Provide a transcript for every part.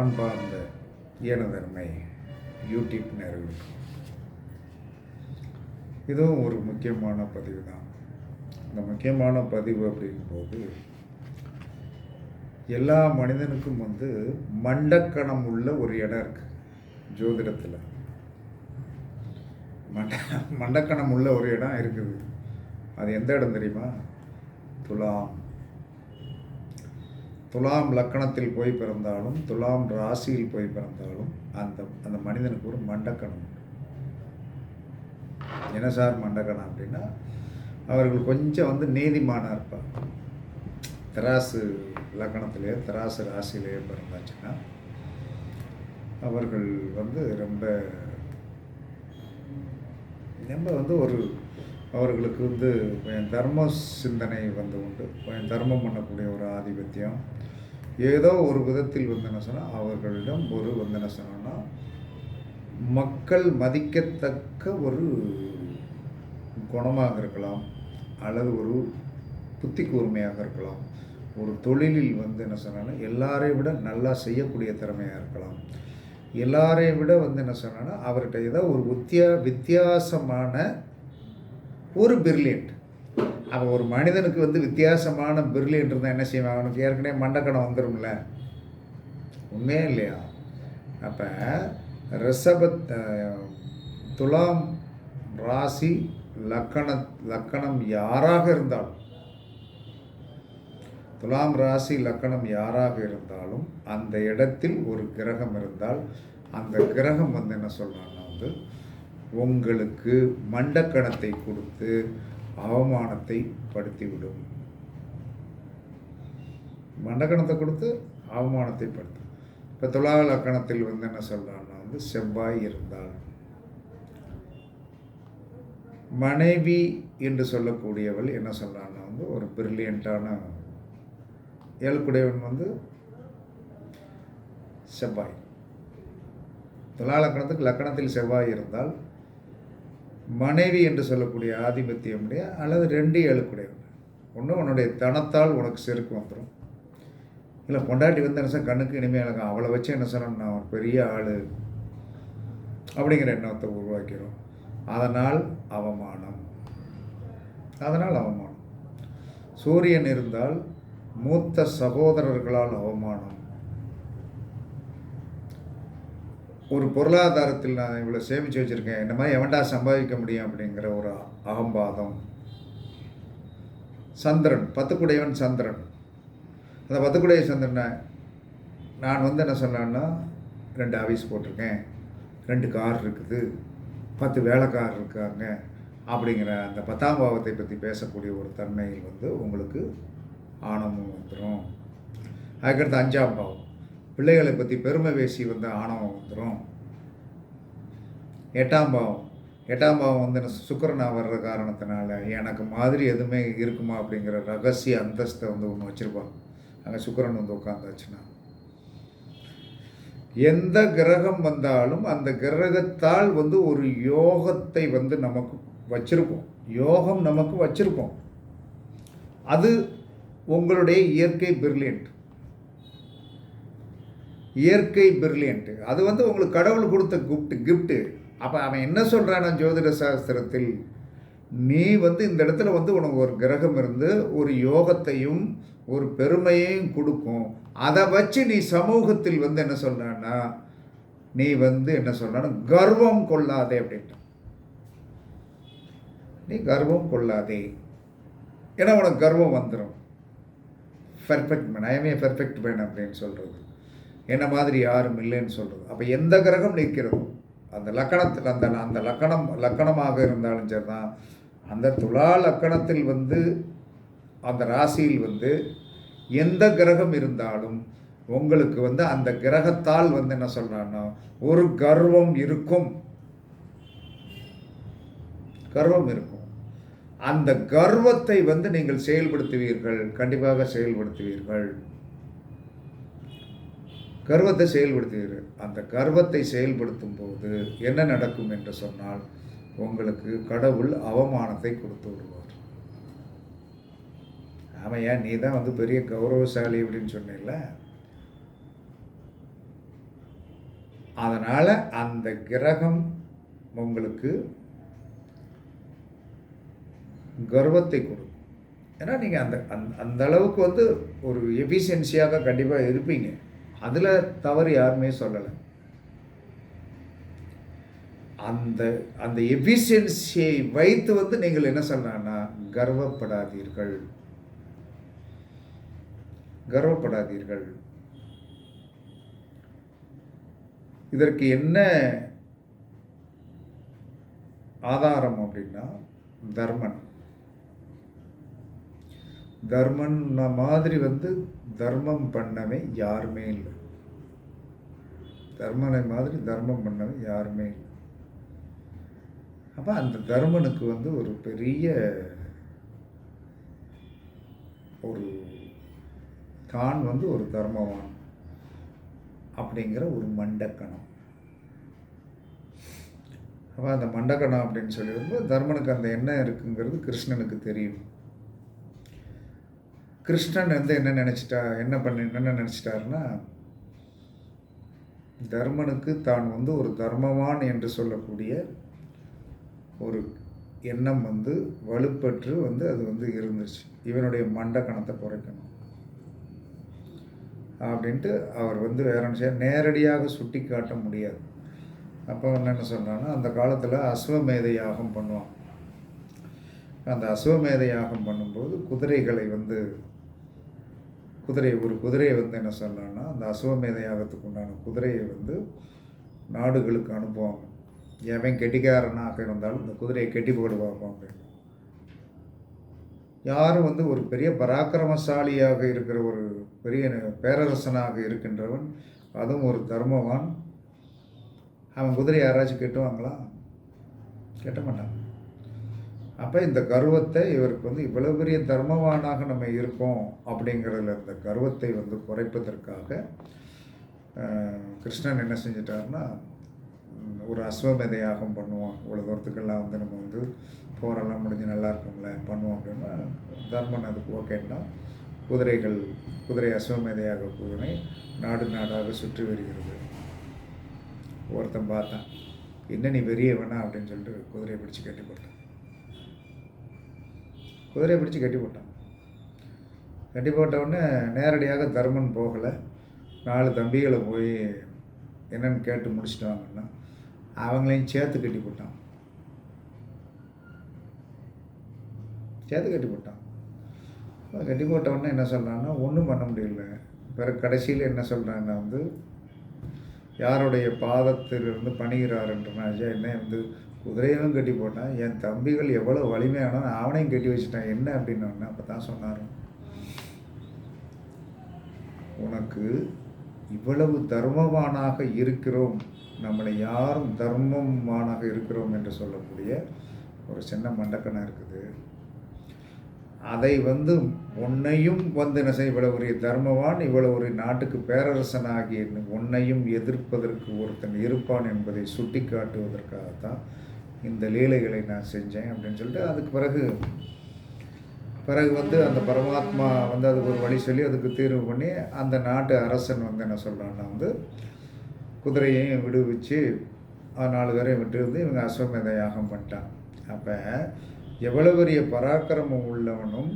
அன்பார்ந்த எனதருமை யூடியூப் நேர்களுக்கு. இதுவும் ஒரு முக்கியமான பதிவு தான். இந்த முக்கியமான பதிவு அப்படிங்கும்போது எல்லா மனிதனுக்கும் வந்து மண்டக்கணம் உள்ள ஒரு இடம் இருக்குது ஜோதிடத்தில். மண்ட மண்டக்கணம் உள்ள ஒரு இடம் இருக்குது. அது எந்த இடம் தெரியுமா? துலாம். துலாம் லக்கணத்தில் போய் பிறந்தாலும் துலாம் ராசியில் போய் பிறந்தாலும் அந்த அந்த மனிதனுக்கு ஒரு மண்டக்கணம் உண்டு. என்ன சார் மண்டக்கணம் அப்படின்னா அவர்கள் கொஞ்சம் வந்து நீதிமானாக இருப்பாங்க. திராசு லக்கணத்திலே திராசு ராசியிலேயே பிறந்தாச்சுன்னா அவர்கள் வந்து ரொம்ப ரொம்ப வந்து ஒரு அவர்களுக்கு வந்து கொஞ்சம் தர்ம சிந்தனை வந்து உண்டு. கொஞ்சம் தர்மம் பண்ணக்கூடிய ஒரு ஆதிபத்தியம். ஏதோ ஒரு விதத்தில் வந்து என்ன சொன்னால் அவர்களிடம் ஒரு வந்து என்ன சொன்னோன்னா மக்கள் மதிக்கத்தக்க ஒரு குணமாக இருக்கலாம் அல்லது ஒரு புத்தி கூர்மையாக இருக்கலாம். ஒரு தொழிலில் வந்து என்ன சொன்னான்னா எல்லாரையும் விட நல்லா செய்யக்கூடிய திறமையாக இருக்கலாம். எல்லாரையும் விட வந்து என்ன சொன்னான்னா அவர்கிட்ட ஏதோ ஒரு வித்தியா வித்தியாசமான ஒரு பிரில்லியன்ட் அப்போ ஒரு மனிதனுக்கு வந்து வித்தியாசமான பிரில்லியன்ட் இருந்தால் என்ன செய்வான்? அவனுக்கு ஏற்கனவே மண்டக்கணம் வந்துடும்ல உண்மையே இல்லையா? அப்போ ரிஷபத் துலாம் ராசி லக்கண லக்கணம் யாராக இருந்தாலும் துலாம் ராசி லக்கணம் யாராக இருந்தாலும் அந்த இடத்தில் ஒரு கிரகம் இருந்தால் அந்த கிரகம் வந்து என்ன சொல்கிறாங்கன்னா வந்து உங்களுக்கு மண்டக்கணத்தை கொடுத்து அவமானத்தை படுத்திவிடும். மண்டக்கணத்தை கொடுத்து அவமானத்தை படுத்தும் இப்போ துலா லக்கணத்தில் வந்து என்ன சொல்கிறான்னா வந்து செவ்வாய் இருந்தால். மனைவி என்று சொல்லக்கூடியவள் என்ன சொல்கிறான்னா வந்து ஒரு பிரில்லியண்ட்டான ஏழுக்குடையவன் வந்து செவ்வாய். துலா லக்கணத்துக்கு லக்கணத்தில் செவ்வாய் இருந்தால் மனைவி என்று சொல்லக்கூடிய ஆதிபத்தியமுடைய அல்லது ரெண்டு ஏழுக்குடையவன் ஒன்று உன்னுடைய தனத்தால் உனக்கு செருக்கு வந்துடும் இல்லை பொண்டாட்டி வந்து என்ன சார் கண்ணுக்கு இனிமையாக இருக்கும் அவளை வச்சு என்ன சொன்னோம் நான் ஒரு பெரிய ஆள் அப்படிங்கிற எண்ணத்தை உருவாக்கிறோம் அதனால் அவமானம். அதனால் அவமானம். சூரியன் இருந்தால் மூத்த சகோதரர்களால் அவமானம். ஒரு பொருளாதாரத்தில் நான் இவ்வளோ சேமித்து வச்சுருக்கேன் இந்த மாதிரி எவன்டா சம்பாதிக்க முடியும் அப்படிங்கிற ஒரு அகம்பாதம். சந்திரன் பத்துக்குடையவன் சந்திரன். அந்த பத்துக்குடைய சந்திரனை நான் வந்து என்ன சொன்னேன்னா ரெண்டு ஆஃபீஸ் போட்டிருக்கேன் ரெண்டு கார் இருக்குது பத்து வேலைக்கார் இருக்காங்க அப்படிங்கிற அந்த பத்தாம் பாவத்தை பற்றி பேசக்கூடிய ஒரு தன்மையில் வந்து உங்களுக்கு ஆணவம் வந்துடும் அதுக்கடுத்து அஞ்சாம் பாவம். பிள்ளைகளை பற்றி பெருமை பேசி வந்து ஆணவம் வந்துடும் எட்டாம் பாவம். எட்டாம் பாவம் வந்து சுக்கரனாக சுக்கிரனா வர்ற காரணத்தினால எனக்கு மாதிரி எதுவுமே இருக்குமா அப்படிங்கிற ரகசிய அந்தஸ்தை வந்து ஒன்று வச்சுருப்பாங்க. அங்கே சுக்கரன் வந்து உட்காந்தாச்சுன்னா எந்த கிரகம் வந்தாலும் அந்த கிரகத்தால் வந்து ஒரு யோகத்தை வந்து நமக்கு வச்சிருப்போம். யோகம் நமக்கு வச்சிருப்போம். அது உங்களுடைய இயற்கை பிரில்லியன்ட் இயற்கை பிரில்லியன்ட்டு அது வந்து உங்களுக்கு கடவுள் கொடுத்த கிஃப்ட் கிஃப்ட்டு அப்போ அவன் என்ன சொல்கிறானா ஜோதிட சாஸ்திரத்தில்? நீ வந்து இந்த இடத்துல வந்து உனக்கு ஒரு கிரகம் இருந்து ஒரு யோகத்தையும் ஒரு பெருமையையும் கொடுக்கும். அதை வச்சு நீ சமூகத்தில் வந்து என்ன சொல்கிறான்னா நீ வந்து என்ன சொல்றான்னா கர்வம் கொள்ளாதே அப்படின்ட்டு. நீ கர்வம் கொள்ளாதே. ஏன்னா உனக்கு கர்வம் வந்துடும் perfect man I am a perfect man அப்படின்னு சொல்கிறது என்ன மாதிரி யாரும் இல்லைன்னு சொல்கிறது அப்போ எந்த கிரகம் நிற்கிறதோ அந்த லக்கணத்தில் அந்த அந்த லக்கணம் லக்கணமாக இருந்தாலும் சரி தான் அந்த துலா லக்கணத்தில் வந்து அந்த ராசியில் வந்து எந்த கிரகம் இருந்தாலும் உங்களுக்கு வந்து அந்த கிரகத்தால் வந்து என்ன சொல்கிறான்னா ஒரு கர்வம் இருக்கும். கர்வம் இருக்கும். அந்த கர்வத்தை வந்து நீங்கள் செயல்படுத்துவீர்கள். கண்டிப்பாக செயல்படுத்துவீர்கள். கர்வத்தை செயல்படுத்துகிறார் அந்த கர்வத்தை செயல்படுத்தும் போது என்ன நடக்கும் என்று சொன்னால் உங்களுக்கு கடவுள் அவமானத்தை கொடுத்து விடுவார். ஆமையா நீ தான் வந்து பெரிய கௌரவசாலி அப்படின்னு சொன்னேல்ல? அதனால் அந்த கிரகம் உங்களுக்கு கர்வத்தை கொடுக்கும். ஏன்னா நீங்கள் அந்த அந்த அந்த அளவுக்கு வந்து ஒரு எஃபிஷியன்சியாக கண்டிப்பாக இருப்பீங்க. அதில் தவறு யாருமே சொல்லலை. அந்த அந்த எஃபிஷியன்சியை வைத்து வந்து நீங்கள் என்ன சொல்லலாம்னா கர்வப்படாதீர்கள். கர்வப்படாதீர்கள். இதற்கு என்ன ஆதாரம் அப்படின்னா தர்மன். தர்மன் மாதிரி வந்து தர்மம் பண்ணவே யாருமே இல்லை. தர்மனை மாதிரி தர்மம் பண்ணவே யாருமே இல்லை. அப்போ அந்த தர்மனுக்கு வந்து ஒரு பெரிய ஒரு தான் வந்து ஒரு தர்மவான் அப்படிங்கிற ஒரு மண்டக்கணம். அப்போ அந்த மண்டக்கணம் அப்படின்னு சொல்லிடும்போது தர்மனுக்கு அந்த எண்ணம் இருக்குங்கிறது கிருஷ்ணனுக்கு தெரியும். கிருஷ்ணன் வந்து என்ன நினச்சிட்டா என்ன பண்ணி என்ன நினச்சிட்டாருன்னா தர்மனுக்கு தான் வந்து ஒரு தர்மவான் என்று சொல்லக்கூடிய ஒரு எண்ணம் வந்து வலுப்பற்று வந்து அது வந்து இருந்துச்சு. இவனுடைய மண்ட கணத்தை குறைக்கணும். அப்படின்ட்டு அவர் வந்து வேற விஷயம் நேரடியாக சுட்டி காட்ட முடியாது. அப்போ என்னென்ன என்ன சொல்கிறான்னா அந்த காலத்தில் அஸ்வமேத யாகம் பண்ணுவான். அந்த அஸ்வமேத யாகம் பண்ணும்போது குதிரைகளை வந்து குதிரை ஒரு குதிரையை வந்து என்ன சொல்லலாம்னா அந்த அசுவமேத யாகத்துக்கு உண்டான குதிரையை வந்து நாடுகளுக்கு அனுப்புவாங்க. எவன் கெட்டிக்காரனாக இருந்தாலும் இந்த குதிரையை கெட்டி போடுவாங்க அப்படின்னு. யாரும் வந்து ஒரு பெரிய பராக்கிரமசாலியாக இருக்கிற ஒரு பெரிய பேரரசனாக இருக்கின்றவன் அதுவும் ஒரு தர்மவான். அவன் குதிரை யாராச்சும் கெட்டுவாங்களா? கெட்ட மாட்டான் அப்போ இந்த கர்வத்தை இவருக்கு வந்து இவ்வளோ பெரிய தர்மவானாக நம்ம இருக்கோம் அப்படிங்கிறதுல இந்த கர்வத்தை வந்து குறைப்பதற்காக கிருஷ்ணன் என்ன செஞ்சிட்டாருன்னா ஒரு அஸ்வமேத யாகம் பண்ணுவோம் இவ்வளோ தூரத்துக்கெல்லாம் வந்து நம்ம வந்து போரெல்லாம் முடிஞ்சு நல்லா இருக்கும்ல பண்ணுவோம் அப்படின்னா தர்மன் அதுக்கு ஓகேன்னா குதிரைகள் குதிரை அஸ்வமேதையாக குதிரை நாடு நாடாக சுற்றி வருகிறது. ஒருத்தன் பார்த்தான் என்ன நீ வெறிய வேணாம் அப்படின்னு சொல்லிட்டு குதிரையை பிடிச்சி கட்டி போட்டான் குதிரையை பிடிச்சி கட்டி போட்டான். கட்டி போட்ட உடனே நேரடியாக தர்மன் போகலை. நாலு தம்பிகளை போய் என்னென்னு கேட்டு முடிச்சுட்டு வாங்கன்னா அவங்களையும் சேர்த்து கட்டி போட்டான். சேர்த்து கட்டி போட்டான். கட்டி போட்ட உடனே என்ன சொல்கிறான்னா ஒன்றும் பண்ண முடியல. பிறகு கடைசியில் என்ன சொல்கிறாங்கன்னா வந்து யாருடைய பாதத்திலிருந்து பணிகிறாருன்றனாச்சா என்ன வந்து குதிரையும் கட்டி போட்டான் என் தம்பிகள் எவ்வளோ வலிமையானோ அவனையும் கட்டி வச்சுட்டான் என்ன? அப்படின்னு அப்போ தான் சொன்னார். உனக்கு இவ்வளவு தர்மவானாக இருக்கிறோம் நம்மளை யாரும் தர்மமானாக இருக்கிறோம் என்று சொல்லக்கூடிய ஒரு சின்ன மண்டக்கணம் இருக்குது. அதை வந்து உன்னையும் வந்து என்ன செய்ய இவ்வளவு ஒரு தர்மவான் இவ்வளவு ஒரு நாட்டுக்கு பேரரசனாகிய உன்னையும் எதிர்ப்பதற்கு ஒருத்தன் இருப்பான் என்பதை சுட்டி காட்டுவதற்காகத்தான் இந்த லீலைகளை நான் செஞ்சேன் அப்படின்னு சொல்லிட்டு அதுக்கு பிறகு பிறகு வந்து அந்த பரமாத்மா வந்து அதுக்கு ஒரு வழி சொல்லி அதுக்கு தீர்வு பண்ணி அந்த நாட்டு அரசன் வந்து என்ன சொல்கிறான்னா வந்து குதிரையையும் விடுவிச்சு நாலு பேரையும் விட்டு வந்து இவங்க அஸ்வமேத யாகம் பண்ணிட்டான் அப்போ எவ்வளோ பெரிய பராக்கிரமம் உள்ளவனும்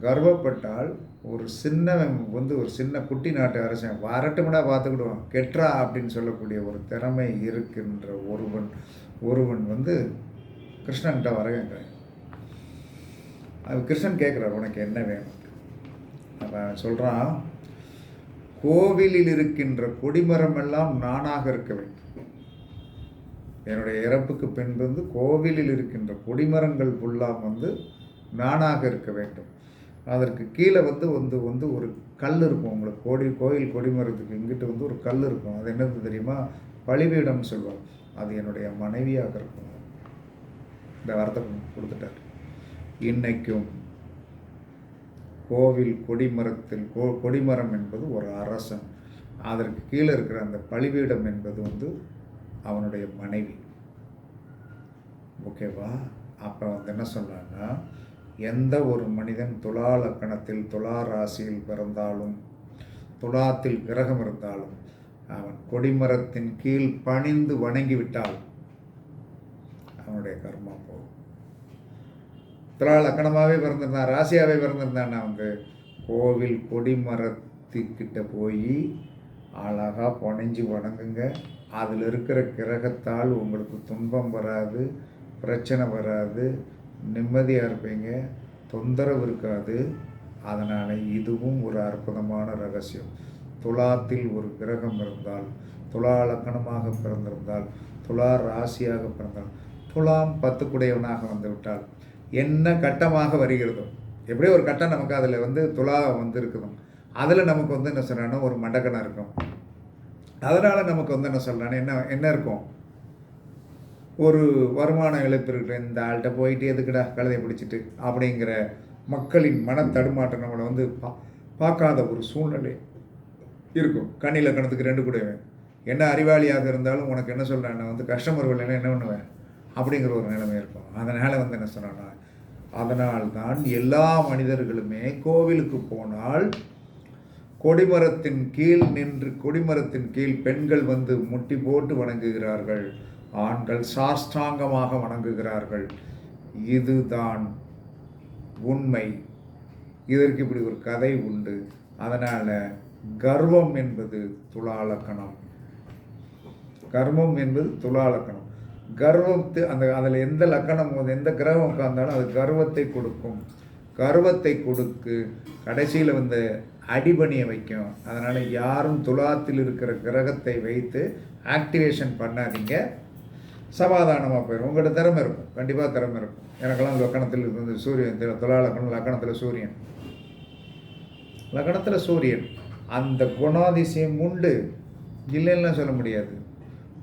கர்வப்பட்டால் ஒரு சின்னவன் வந்து ஒரு சின்ன குட்டி நாட்டு அரசன் வரட்டுமடா பார்த்துக்கிடுவான். கெட்ரா அப்படின்னு சொல்லக்கூடிய ஒரு திறமை இருக்கின்ற ஒருவன் ஒருவன் வந்து கிருஷ்ணன்கிட்ட வரவேங்கிறேன் அது கிருஷ்ணன் கேட்குறார் உனக்கு என்ன வேணும்? அப்போ சொல்கிறான் கோவிலில் இருக்கின்ற கொடிமரம் எல்லாம் நானாக இருக்க வேண்டும். என்னுடைய இறப்புக்கு பின் வந்து கோவிலில் இருக்கின்ற கொடிமரங்கள் ஃபுல்லாக வந்து நானாக இருக்க வேண்டும். அதற்கு கீழே வந்து வந்து வந்து ஒரு கல் இருக்கும். உங்களுக்கு கோடி கோயில் கொடிமரத்துக்கு இங்கிட்டு வந்து ஒரு கல் இருக்கும். அது என்னது தெரியுமா? பழிபீடம்னு சொல்லுவாங்க அது என்னுடைய மனைவியாக இருக்கும். இந்த வார்த்தை கொடுத்துட்டார். இன்னைக்கும் கோவில் கொடிமரத்தில் கோ கொடிமரம் என்பது ஒரு அரசன். அதற்கு கீழே இருக்கிற அந்த பழிவீடம் என்பது வந்து அவனுடைய மனைவி. ஓகேவா அப்போ வந்து என்ன சொன்னான்னா எந்த ஒரு மனிதன் துலா லக்கணத்தில் துலா ராசியில் பிறந்தாலும் துலாத்தில் கிரகம் இருந்தாலும் அவன் கொடிமரத்தின் கீழ் பணிந்து வணங்கிவிட்டால் அவனுடைய கர்மா போகும். துலா லக்கணமாகவே பிறந்திருந்தான் ராசியாகவே பிறந்திருந்தான்னா வந்து கோவில் கொடிமரத்துக்கிட்ட போய் அழகாக பணிஞ்சு வணங்குங்க. அதில் இருக்கிற கிரகத்தால் உங்களுக்கு துன்பம் வராது பிரச்சனை வராது நிம்மதியாக இருப்பீங்க தொந்தரவு இருக்காது. அதனால் இதுவும் ஒரு அற்புதமான ரகசியம். துலாத்தில் ஒரு கிரகம் இருந்தால் துலா லக்கணமாக பிறந்திருந்தால் துலா ராசியாக பிறந்தால் துலாம் பத்துக்குடையவனாக வந்துவிட்டால் என்ன கட்டமாக வருகிறதோ எப்படியோ ஒரு கட்டம் நமக்கு அதில் வந்து துலா வந்துருக்குதோ அதில் நமக்கு வந்து என்ன சொல்கிறான்னா ஒரு மண்டக்கணம் இருக்கும். அதனால் நமக்கு வந்து என்ன சொல்கிறான்னு என்ன என்ன இருக்கும்? ஒரு வருமான இழப்பு இருக்கிற இந்த ஆள்கிட்ட போயிட்டு எதுக்குடா கழுதை பிடிச்சிட்டு அப்படிங்கிற மக்களின் மன தடுமாற்றம் நம்மளை வந்து பா பார்க்காத ஒரு சூழ்நிலை. இருக்கும். கண்ணில் கணத்துக்கு ரெண்டு கூடவே என்ன அறிவாளியாக இருந்தாலும் உனக்கு என்ன சொல்கிறேன் நான் வந்து கஸ்டமர்கள் எல்லாம் என்ன பண்ணுவேன்? அப்படிங்கிற ஒரு நிலைமை இருக்கும். அதனால் வந்து என்ன சொன்னான்னா அதனால் தான் எல்லா மனிதர்களுமே கோவிலுக்கு போனால் கொடிமரத்தின் கீழ் நின்று கொடிமரத்தின் கீழ் பெண்கள் வந்து முட்டி போட்டு வணங்குகிறார்கள். ஆண்கள் சாஷ்டாங்கமாக வணங்குகிறார்கள். இதுதான் உண்மை. இதற்கு இப்படி ஒரு கதை உண்டு. அதனால் கர்வம் என்பது துளாலக்கணம் கர்மம் என்பது துளாலக்கணம் கர்வத்து அந்த அதில் எந்த லக்கணம் எந்த கிரகம் உட்கார்ந்தாலும் அது கர்வத்தை கொடுக்கும். கர்வத்தை கொடுக்கு கடைசியில் வந்து அடிபணியை வைக்கும். அதனால் யாரும் துலாத்தில் இருக்கிற கிரகத்தை வைத்து ஆக்டிவேஷன் பண்ணாதீங்க. சமாதானமாக போயிடும் உங்கள்கிட்ட திறமை இருக்கும். கண்டிப்பாக திறமை இருக்கும். எனக்கெல்லாம் லக்கணத்தில் இருந்து சூரியன் தெ- துலா லக்கணம் லக்கணத்தில் சூரியன். லக்கணத்தில் சூரியன். அந்த குணாதிசயம் உண்டு. இல்லைன்னா சொல்ல முடியாது.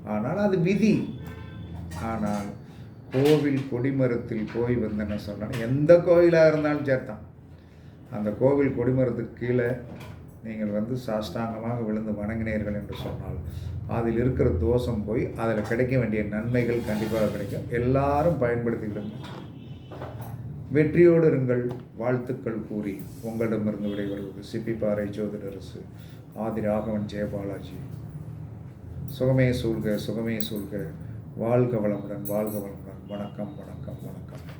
ஆனால் அது விதி. ஆனால் கோவில் கொடிமரத்தில் போய் வந்து என்ன சொன்னால் எந்த கோவிலாக இருந்தாலும் சேர்த்தான் அந்த கோவில் கொடிமரத்துக்கு கீழே நீங்கள் வந்து சாஷ்டாங்கமாக விழுந்து வணங்கினீர்கள் என்று சொன்னால் அதில் இருக்கிற தோஷம் போய் அதில் கிடைக்க வேண்டிய நன்மைகள் கண்டிப்பாக கிடைக்கும். எல்லாரும் பயன்படுத்திக்கிடுங்க வெற்றியோடு இருங்கள். வாழ்த்துக்கள் கூறி உங்களிடமிருந்து விடைபெறுவது சிப்பிப்பாறை ஜோதிடரசு ஆதி ராகவன் ஜெயபாலாஜி சுகமே சூழ்க சுகமே சூழ்க. வாழ்க வளமுடன் வாழ்க வளமுடன். வணக்கம் வணக்கம் வணக்கம்.